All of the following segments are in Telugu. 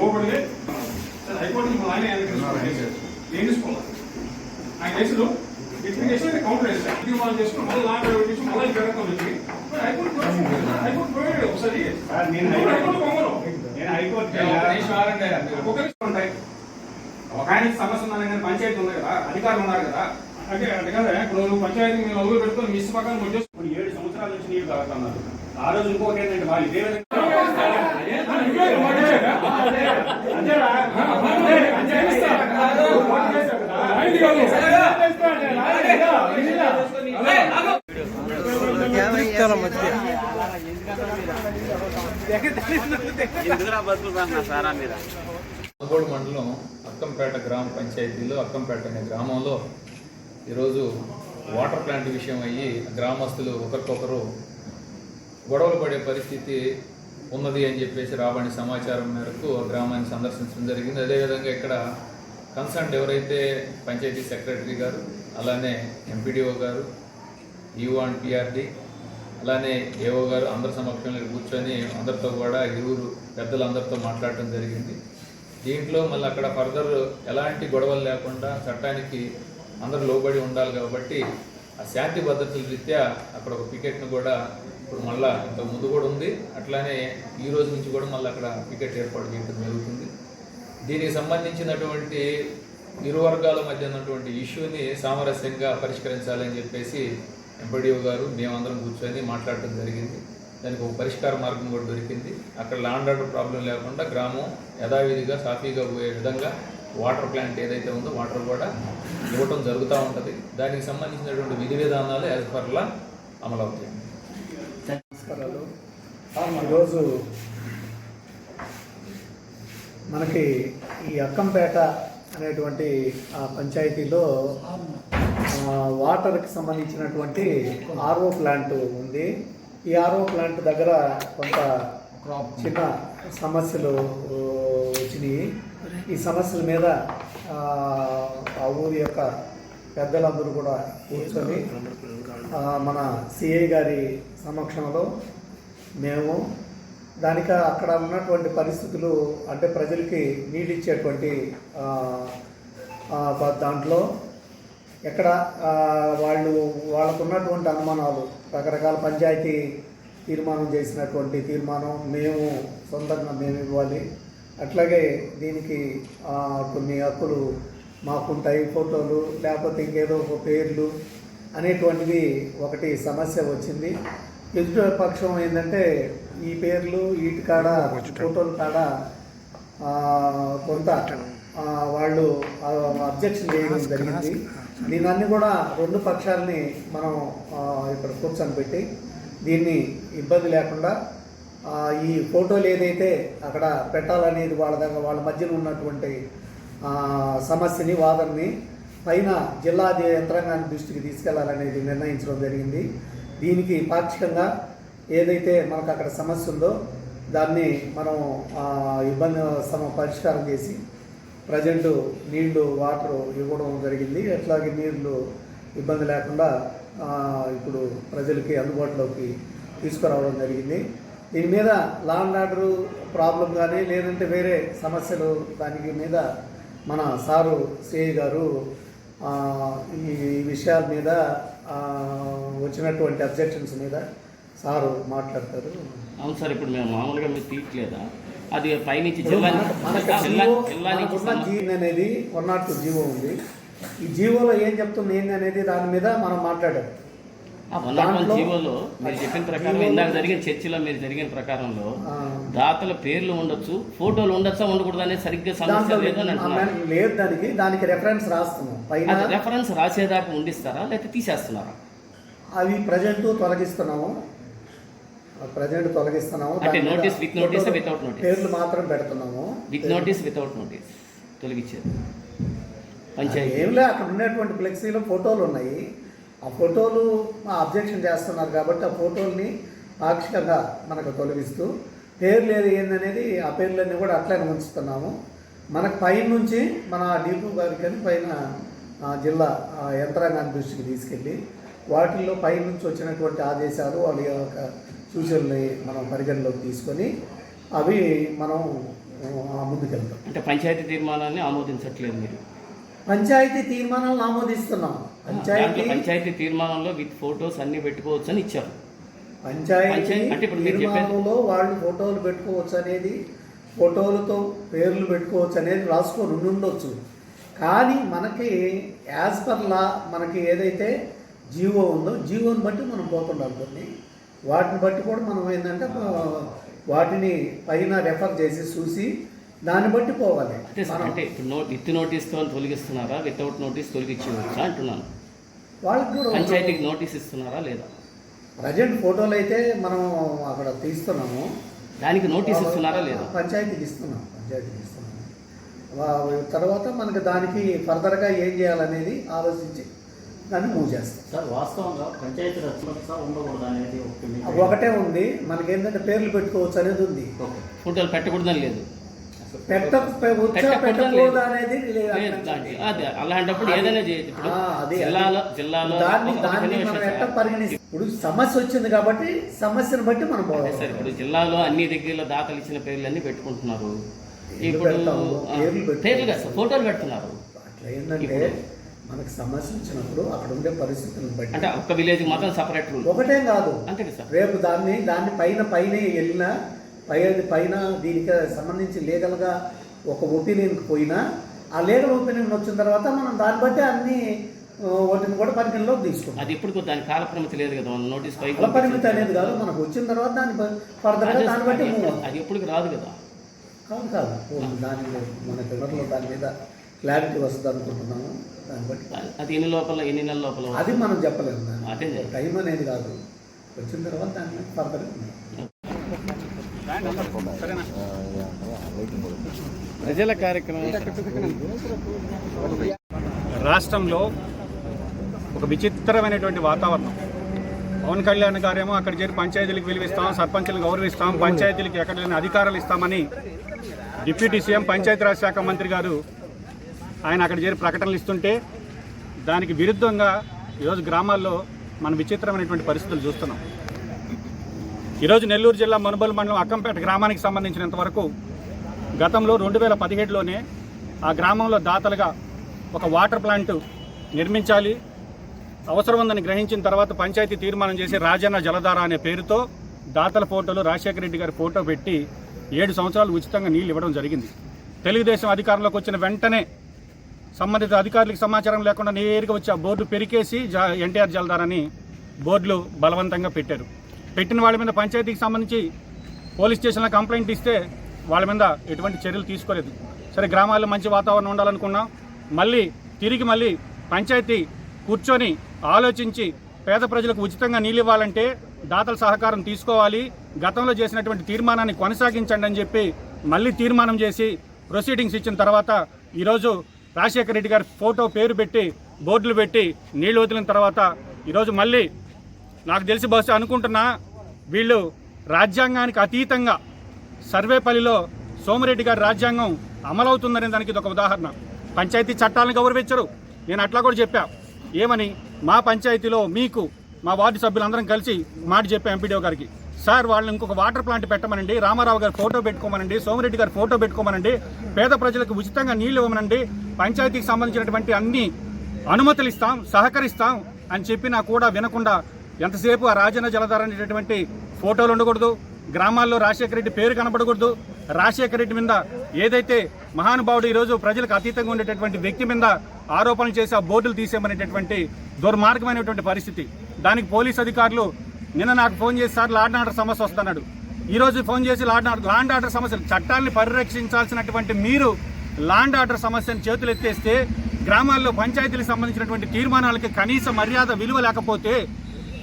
పోబడితే సార్ హైకోర్టు ఆయన ఏం తీసుకోవాలి? ఆయన కేసులో ఇతని కౌంటర్ చేసుకుని మళ్ళీ లాంగ్ పెట్టించి మళ్ళీ జరగడం నేను ఉంటాయి ఒక సమస్య ఉందని పంచాయతీ ఉంది కదా అధికారులు ఉన్నారు కదా. అంటే అంటే కదా పంచాయతీ మీరు అడుగు మిస్ పక్కన వచ్చేసి ఏడు సంవత్సరాల నుంచి నీరు తాగుతున్నారు. ఆ రోజు ఇంకొకటి ఏంటంటే ఇదే విధంగా అంతేరా? మండలం అక్కంపేట గ్రామ పంచాయతీలో అక్కంపేట అనే గ్రామంలో ఈరోజు వాటర్ ప్లాంట్ విషయం అయ్యి గ్రామస్తులు ఒకరికొకరు గొడవలు పడే పరిస్థితి ఉన్నది అని చెప్పేసి రాబడిన సమాచారం మేరకు గ్రామాన్ని సందర్శించడం జరిగింది. అదేవిధంగా ఇక్కడ కన్సర్న్ ఎవరైతే పంచాయతీ సెక్రటరీ గారు అలానే ఎంపీడీఓ గారు ఈఓ అండ్ పిఆర్డి అలానే ఏఓ గారు అందరి సమక్షంలో కూర్చొని అందరితో కూడా ఇరువురు పెద్దలందరితో మాట్లాడటం జరిగింది. దీంట్లో మళ్ళీ అక్కడ ఫర్దర్ ఎలాంటి గొడవలు లేకుండా చట్టానికి అందరూ లోబడి ఉండాలి కాబట్టి ఆ శాంతి భద్రతల రీత్యా అక్కడ ఒక పికెట్ను కూడా ఇప్పుడు మళ్ళా ఇంతకు ముందు కూడా ఉంది. అట్లానే ఈ రోజు నుంచి కూడా మళ్ళీ అక్కడ పికెట్ ఏర్పాటు చేయడం జరుగుతుంది. దీనికి సంబంధించినటువంటి ఇరు వర్గాల మధ్య ఉన్నటువంటి ఇష్యూని సామరస్యంగా పరిష్కరించాలని చెప్పేసి ఎంపీడీఓ గారు మేమందరం కూర్చొని మాట్లాడటం జరిగింది. దానికి ఒక పరిష్కార మార్గం కూడా దొరికింది. అక్కడ లాండ్ ఆర్డర్ ప్రాబ్లం లేకుండా గ్రామం యథావిధిగా సాఫీగా పోయే విధంగా వాటర్ ప్లాంట్ ఏదైతే ఉందో వాటర్ కూడా ఇవ్వటం జరుగుతూ ఉంటుంది. దానికి సంబంధించినటువంటి విధి విధానాలు యాజ్ పర్లా అమలు అవుతాయి నమస్కారాలు. ఈరోజు మనకి ఈ అక్కంపేట అనేటువంటి ఆ పంచాయతీలో ఆ, వాటర్కి సంబంధించినటువంటి ఆర్ఓ ప్లాంట్ ఉంది. ఈ ఆర్ఓ ప్లాంట్ దగ్గర కొంత చిన్న సమస్యలు వచ్చినాయి. ఈ సమస్యల మీద ఆ, ఊరి యొక్క పెద్దలందరూ కూడా కూర్చొని మన సిఐ గారి సమక్షంలో మేము దానికి అక్కడ ఉన్నటువంటి పరిస్థితులు అంటే ప్రజలకి నీళ్ళు ఇచ్చేటువంటి దాంట్లో ఎక్కడ వాళ్ళు వాళ్ళకు ఉన్నటువంటి అనుమానాలు రకరకాల పంచాయతీ తీర్మానం చేసినటువంటి తీర్మానం మేము సొంతంగా మేము ఇవ్వాలి. అట్లాగే దీనికి కొన్ని హక్కులు మాకుంటాయి ఫోటోలు లేకపోతే ఇంకేదో ఒక పేర్లు అనేటువంటిది ఒకటి సమస్య వచ్చింది. ఎదుటి పక్షం ఏంటంటే ఈ పేర్లు వీటి కాడ ఫోటోలు కాడ కొంత వాళ్ళు అబ్జెక్షన్ చేయడం జరిగింది. దీన్ని కూడా రెండు పక్షాలని మనం ఇక్కడ కూర్చొని పెట్టి దీన్ని ఇబ్బంది లేకుండా ఈ ఫోటోలు ఏదైతే అక్కడ పెట్టాలనేది వాళ్ళ దగ్గర వాళ్ళ మధ్యన ఉన్నటువంటి సమస్యని వాదనని పైన జిల్లా యంత్రాంగాన్ని దృష్టికి తీసుకెళ్ళాలనేది నిర్ణయించడం జరిగింది. దీనికి పాక్షికంగా ఏదైతే మనకు అక్కడ సమస్య ఉందో దాన్ని మనం ఇబ్బంది సమ పరిష్కారం చేసి ప్రజెంట్ నీళ్ళు వాటర్ ఇవ్వడం జరిగింది. అట్లాగే నీళ్ళు ఇబ్బంది లేకుండా ఇప్పుడు ప్రజలకి అందుబాటులోకి తీసుకురావడం జరిగింది. దీని మీద లా అండ్ ఆర్డర్ ప్రాబ్లం కానీ లేదంటే వేరే సమస్యలు దానికి మీద మన సారు సిఐ గారు ఈ విషయాల మీద వచ్చినటువంటి అబ్జెక్షన్స్ మీద సారు మాట్లాడతారు. అవును సార్ ఇప్పుడు మేము మామూలుగా మీరు తీయట్లేదా? అది పైనుంచి జిల్లా మనకు జిల్లా జీవో- జిల్లా నుంచి మనకున్న సమ- జీవో అనేది వన్ నాట్ టూ జీవో ఉంది. ఈ జీవోలో ఏం చెప్తుంది ఏంది అనేది దాని మీద మనం మాట్లాడాం. జీవోలో మీరు చెప్పిన ప్రకారం ఇందాక జరిగిన చర్చిలో మీరు జరిగిన ప్రకారంలో దాతల పేర్లు ఉండొచ్చు ఫోటోలు ఉండొచ్చా ఉండకూడదు అనేది సరిగ్గా సమస్య లేదు. అని అంటున్నారు. లేదు దానికి దానికి రెఫరెన్స్ రాస్తున్నాం. రెఫరెన్స్ రాసేదాకా ఉండిస్తారా లేకపోతే తీసేస్తున్నారా? అవి ప్రజెంట్ తొలగిస్తున్నాము. ప్రజెంట్ తొలగిస్తున్నాము. అంటే with notice, ఫోటోలు- without notice? పేర్లు మాత్రం పెడుతున్నాము. విత్ నోటీస్ వితౌట్ నోటీస్ తొలగించేది. పంచాయతీ. ఏం లే అక్కడ ఉన్నటువంటి ఫ్లెక్సీలో ఫోటోలు ఉన్నాయి. ఆ ఫోటోలు అబ్జెక్షన్ చేస్తున్నారు కాబట్టి ఆ ఫోటోల్ని పాక్షికంగా మనకు తొలగిస్తూ పేర్లు ఏది ఏందనేది ఆ పేర్లన్నీ కూడా అట్లనే ఉంచుతున్నాము. మనకు పైన నుంచి మన డీపూ గారికి అని పైన జిల్లా యంత్రాంగాన్ని దృష్టికి తీసుకెళ్ళి వాటిల్లో పై నుంచి వచ్చినటువంటి ఆదేశాలు వాళ్ళ యొక్క సూచనల్ని మనం పరిగణలోకి తీసుకొని అవి మనం ముందుకెళ్తాం. అంటే పంచాయతీ తీర్మానాన్ని ఆమోదించట్లేదు మీరు? పంచాయతీ తీర్మానాలను ఆమోదిస్తున్నాం. పంచాయతీ పంచాయతీ తీర్మానంలో విత్ ఫోటోస్ అన్ని పెట్టుకోవచ్చు అని ఇచ్చారు. పంచాయతీ పంచాయతీ- అంటే ఇప్పుడు మీరు చెప్పేది- తీర్మానంలో వాళ్ళు ఫోటోలు పెట్టుకోవచ్చు అనేది ఫోటోలతో పేర్లు పెట్టుకోవచ్చు అనేది రాసుకొని ఉండి ఉండొచ్చు. కానీ మనకి యాజ్ పర్ లా మనకి ఏదైతే జీవో ఉందో జీవోని బట్టి మనం పోతుండాలి కొన్ని. వాటిని బట్టి కూడా మనం ఏంటంటే వాటిని పైన రెఫర్ చేసి చూసి దాన్ని బట్టి పోవాలి. అంటే సార్ అంటే ఇప్పుడు నో విత్ నోటీస్తో తొలగిస్తున్నారా? వితౌట్ నోటీస్ తొలగించవచ్చా అంటున్నాను. వాళ్ళకి కూడా పంచాయతీకి నోటీస్ ఇస్తున్నారా లేదా? ప్రజెంట్ ఫోటోలు అయితే మనం అక్కడ తీస్తున్నాము. దానికి నోటీస్ ఇస్తున్నారా లేదా? పంచాయతీకి ఇస్తున్నాం పంచాయతీకి ఇస్తున్నాం వా- తర్వాత మనకి దానికి ఫర్దర్గా ఏం చేయాలనేది ఆలోచించి దాన్ని మూవ్ చేస్తాం. సార్ వాస్తవంగా పంచాయతీ ఉండకూడదు అనేది ఒకటి ఉంది. మనకి ఏంటంటే పేర్లు పెట్టుకోవచ్చు అనేది ఉంది. ఓకే. ఫోటోలు పెట్టకూడదని లేదు. అదే అలాంటప్పుడు ఏదైనా చేయొచ్చు. ఇప్పుడు. జిల్లాలో జిల్లాలో ఒక ఇప్పుడు సమస్య వచ్చింది కాబట్టి సమస్యను బట్టి మనం సార్ ఇప్పుడు జిల్లాలో అన్ని దగ్గరలో దాతలు ఇచ్చిన పెట్టుకుంటున్నారు. పేర్లు ఇప్పుడు పెడతాము, ఆ, పేర్లు కాదు సార్ ఫోటోలు పెడుతున్నారు. ఏంటంటే ఇప్పుడు- మనకు సమస్య వచ్చినప్పుడు అక్కడ ఉండే పరిస్థితులను బట్టి. అంటే ఒక్క విలేజ్ మాత్రం సపరేట్ ఒకటే కాదు. అంతే సార్. రేపు దాన్ని దాన్ని పైన పైన వెళ్ళినా పై పైన దీనికి సంబంధించి లీగల్గా ఒక ఒపీనియన్కి పోయినా ఆ లీగల్ ఒపీనియన్ వచ్చిన తర్వాత మనం దాన్ని బట్టి అన్ని వాటిని కూడా పరిగణలోకి తీసుకుంటాం. అది ఇప్పుడు దాని కాల పరిమితి లేదు కదా నోటీస్ కుల పరిమితి అనేది కాదు మనకు వచ్చిన తర్వాత దాన్ని ఫర్దర్గా దాన్ని బట్టి అది ఎప్పటికి రాదు కదా. కాదు కాదు. దాని మన పిల్లర్లో దాని మీద క్లారిటీ వస్తుంది అనుకుంటున్నాము. దాన్ని బట్టి. అది- ఎన్ని లోపల ఎన్ని నెలల లోపల అది మనం చెప్పలేము అదే. టైం అనేది కాదు. వచ్చిన తర్వాత దాన్ని ఫర్దర్గా ప్రజల కార్యక్రమం. రాష్ట్రంలో ఒక విచిత్రమైనటువంటి వాతావరణం. పవన్ కళ్యాణ్ గారేమో అక్కడ చేరి పంచాయతీలకు విలువిస్తాం సర్పంచులకు గౌరవిస్తాం పంచాయతీలకు ఎక్కడ లేని అధికారాలు ఇస్తామని డిప్యూటీ సీఎం పంచాయతీరాజ్ శాఖ మంత్రి గారు ఆయన అక్కడ చేరి ప్రకటనలు ఇస్తుంటే దానికి విరుద్ధంగా ఈరోజు గ్రామాల్లో మనం విచిత్రమైనటువంటి పరిస్థితులు చూస్తున్నాం. ఈరోజు నెల్లూరు జిల్లా మనుబోలు మండలం అక్కంపేట గ్రామానికి సంబంధించినంత వరకు గతంలో రెండు వేల పదిహేడులోనే ఆ గ్రామంలో దాతలుగా ఒక వాటర్ ప్లాంట్ నిర్మించాలి అవసరం ఉందని గ్రహించిన తర్వాత పంచాయతీ తీర్మానం చేసి రాజన్న జలధార అనే పేరుతో దాతల ఫోటోలు రాజశేఖర రెడ్డి గారి ఫోటో పెట్టి ఏడు సంవత్సరాలు ఉచితంగా నీళ్ళు ఇవ్వడం జరిగింది. తెలుగుదేశం అధికారంలోకి వచ్చిన వెంటనే సంబంధిత అధికారులకు సమాచారం లేకుండా నేరుగా వచ్చి ఆ బోర్డు పెరికేసి జా ఎన్టీఆర్ జలధారని బోర్డులు బలవంతంగా పెట్టారు. పెట్టిన వాళ్ళ మీద పంచాయతీకి సంబంధించి పోలీస్ స్టేషన్లో కంప్లైంట్ ఇస్తే వాళ్ళ మీద ఎటువంటి చర్యలు తీసుకోలేదు. సరే గ్రామాల్లో మంచి వాతావరణం ఉండాలనుకున్నాం మళ్ళీ తిరిగి మళ్ళీ పంచాయతీ కూర్చొని ఆలోచించి పేద ప్రజలకు ఉచితంగా నీళ్ళు ఇవ్వాలంటే దాతల సహకారం తీసుకోవాలి. గతంలో చేసినటువంటి తీర్మానాన్ని కొనసాగించండి అని చెప్పి మళ్ళీ తీర్మానం చేసి ప్రొసీడింగ్స్ ఇచ్చిన తర్వాత ఈరోజు రాజశేఖర రెడ్డి గారి ఫోటో పేరు పెట్టి బోర్డులు పెట్టి నీళ్ళు వదిలిన తర్వాత ఈరోజు మళ్ళీ నాకు తెలిసి బహుశా అనుకుంటున్నా వీళ్ళు రాజ్యాంగానికి అతీతంగా సర్వేపల్లిలో సోమిరెడ్డి గారి రాజ్యాంగం అమలవుతుందనే దానికి ఇది ఒక ఉదాహరణ. పంచాయతీ చట్టాలను గౌరవించరు. నేను అట్లా కూడా చెప్పా. ఏమని? మా పంచాయతీలో మీకు మా వార్డు సభ్యులందరం కలిసి మాట చెప్పా ఎంపీడీఓ గారికి. సార్ వాళ్ళని ఇంకొక వాటర్ ప్లాంట్ పెట్టమనండి రామారావు గారి ఫోటో పెట్టుకోమనండి సోమిరెడ్డి గారి ఫోటో పెట్టుకోమనండి పేద ప్రజలకు ఉచితంగా నీళ్ళు ఇవ్వమనండి పంచాయతీకి సంబంధించినటువంటి అన్ని అనుమతులు ఇస్తాం సహకరిస్తాం అని చెప్పినా కూడా వినకుండా ఎంతసేపు ఆ రాజన్న జలధార అనేటటువంటి ఫోటోలు ఉండకూడదు. గ్రామాల్లో రాజశేఖర రెడ్డి పేరు కనబడకూడదు. రాజశేఖర రెడ్డి మీద ఏదైతే మహానుభావుడు ఈరోజు ప్రజలకు అతీతంగా ఉండేటటువంటి వ్యక్తి మీద ఆరోపణలు చేసి ఆ బోర్డులు తీసేయమనేటటువంటి దుర్మార్గమైనటువంటి పరిస్థితి. దానికి పోలీస్ అధికారులు నిన్న నాకు ఫోన్ చేసి సార్ లాడ్ ఆర్డర్ సమస్య వస్తున్నాడు. ఈరోజు ఫోన్ చేసి లాడ్ లాండ్ ఆర్డర్ సమస్యలు చట్టాన్ని పరిరక్షించాల్సినటువంటి మీరు లాండ్ ఆర్డర్ సమస్యను చేతులు ఎత్తేస్తే గ్రామాల్లో పంచాయతీలకు సంబంధించినటువంటి తీర్మానాలకి కనీస మర్యాద విలువ లేకపోతే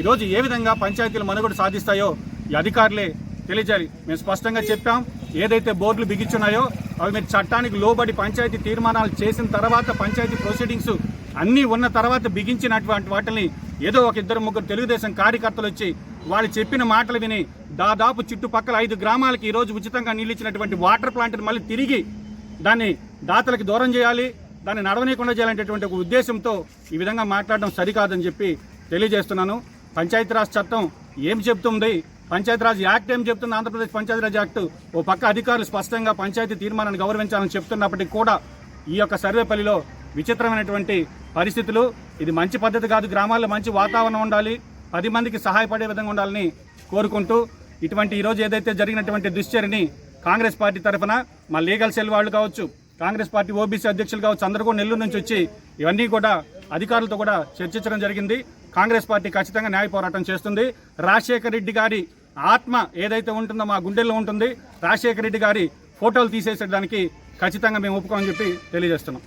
ఈరోజు ఏ విధంగా పంచాయతీలు మనుగడ సాధిస్తాయో ఈ అధికారులే తెలియజేయాలి. మేము స్పష్టంగా చెప్పాం ఏదైతే బోర్డులు బిగించున్నాయో అవి మీరు చట్టానికి లోబడి పంచాయతీ తీర్మానాలు చేసిన తర్వాత పంచాయతీ ప్రొసీడింగ్స్ అన్నీ ఉన్న తర్వాత బిగించినటువంటి వాటిని ఏదో ఒక ఇద్దరు ముగ్గురు తెలుగుదేశం కార్యకర్తలు వచ్చి వాళ్ళు చెప్పిన మాటలు విని దాదాపు చుట్టుపక్కల ఐదు గ్రామాలకి ఈరోజు ఉచితంగా నీళ్ళు ఇచ్చినటువంటి వాటర్ ప్లాంట్ని మళ్ళీ తిరిగి దాన్ని దాతలకు దూరం చేయాలి దాన్ని నడవనీయకుండా చేయాలనేటటువంటి ఒక ఉద్దేశంతో ఈ విధంగా మాట్లాడడం సరికాదని చెప్పి తెలియజేస్తున్నాను. పంచాయతీరాజ్ చట్టం ఏం చెప్తుంది? పంచాయతీరాజ్ యాక్ట్ ఏం చెప్తుంది? ఆంధ్రప్రదేశ్ పంచాయతీరాజ్ యాక్ట్ ఓ పక్క అధికారులు స్పష్టంగా పంచాయతీ తీర్మానాన్ని గౌరవించాలని చెప్తున్నప్పటికీ కూడా ఈ యొక్క సర్వేపల్లిలో విచిత్రమైనటువంటి పరిస్థితులు. ఇది మంచి పద్ధతి కాదు. గ్రామాల్లో మంచి వాతావరణం ఉండాలి. పది మందికి సహాయపడే విధంగా ఉండాలని కోరుకుంటూ ఇటువంటి ఈరోజు ఏదైతే జరిగినటువంటి దుశ్చర్యని కాంగ్రెస్ పార్టీ తరఫున మా లీగల్ సెల్ వాళ్ళు కావచ్చు కాంగ్రెస్ పార్టీ ఓబీసీ అధ్యక్షులు కావచ్చు అందరూ కూడా నెల్లూరు నుంచి వచ్చి ఇవన్నీ కూడా అధికారులతో కూడా చర్చించడం జరిగింది. కాంగ్రెస్ పార్టీ ఖచ్చితంగా న్యాయ పోరాటం చేస్తుంది. రాజశేఖర రెడ్డి గారి ఆత్మ ఏదైతే ఉంటుందో మా గుండెల్లో ఉంటుంది. రాజశేఖర రెడ్డి గారి ఫోటోలు తీసేసేదానికి ఖచ్చితంగా మేము ఒప్పుకోమని చెప్పి తెలియజేస్తున్నాం.